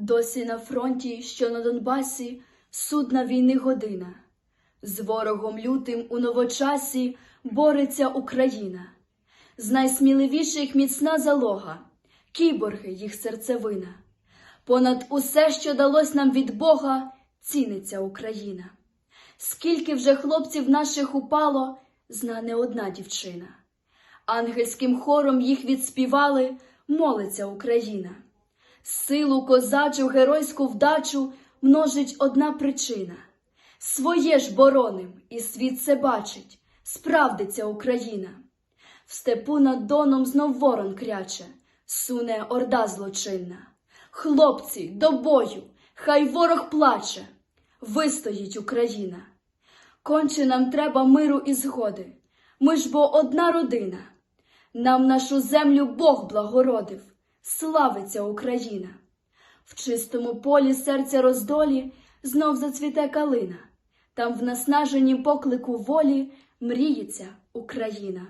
Досі на фронті, що на Донбасі, судна війни година. З ворогом лютим у новочасі бореться Україна. З найсміливіших міцна залога, кіборги їх серцевина. Понад усе, що далось нам від Бога, ціниться Україна. Скільки вже хлопців наших упало, зна не одна дівчина. Ангельським хором їх відспівали, молиться Україна. Силу козачу, геройську вдачу множить одна причина. Своє ж бороним, і світ це бачить, справдиться Україна. В степу над доном знов ворон кряче, суне орда злочинна. Хлопці, до бою, хай ворог плаче, вистоїть Україна. Конче нам треба миру і згоди, ми ж бо одна родина. Нам нашу землю Бог благородив, славиться Україна. В чистому полі серця роздолі знов зацвіте калина, там в наснаженні поклику волі мріється Україна.